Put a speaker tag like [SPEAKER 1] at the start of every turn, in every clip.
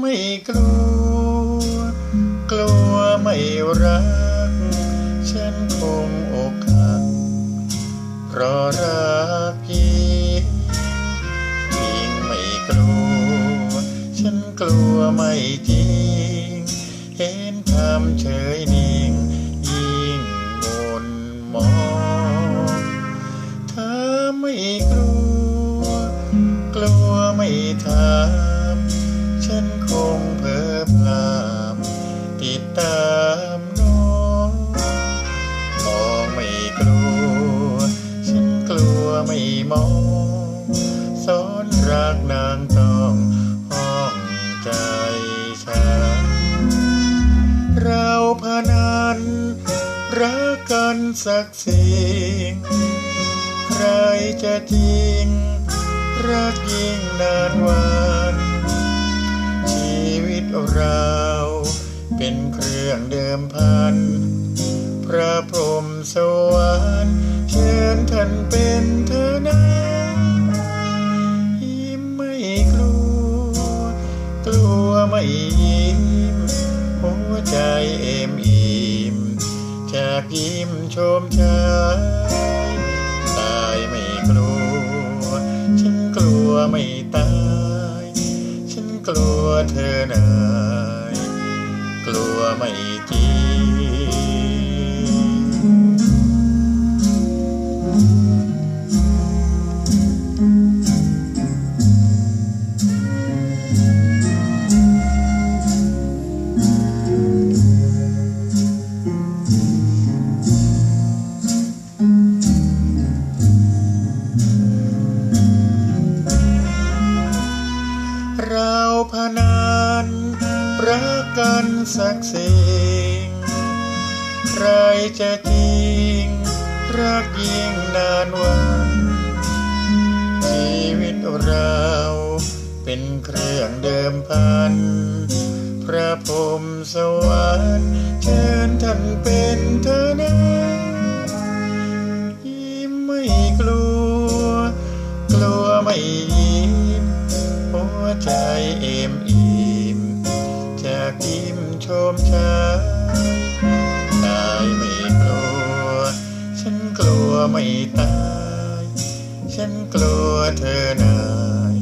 [SPEAKER 1] ไม่กลัว กลัวไม่รัก ฉันคงอกหักเพราะรักยิ่งยิ่งไม่กลัว ฉันกลัวไม่จริง เห็นคำเฉยนี้ รักกันสักสิ่ง ใครจะจริงรักยิ่งนานวัน ชีวิตเราเป็นเครื่องเดิมพัน พระพรหมสวรรค์ ยิ้มชมชายตายไม่กลัว ฉันกลัวไม่ตาย ฉันกลัวเธอนาย กลัวไม่จริง เราพนันรักกันสักสิ่งใครจะจริง รักยิ่งนานวัน ชีวิตเราเป็นเครื่องเดิมพัน พระพรหมสวรรค์เชิญท่านเป็นเธอนะ เอ็มอิ่มจากยิ้มชมชายตายไม่กลัว ฉันกลัวไม่ตาย ฉันกลัวเธอนาย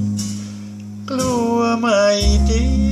[SPEAKER 1] กลัวไม่จริง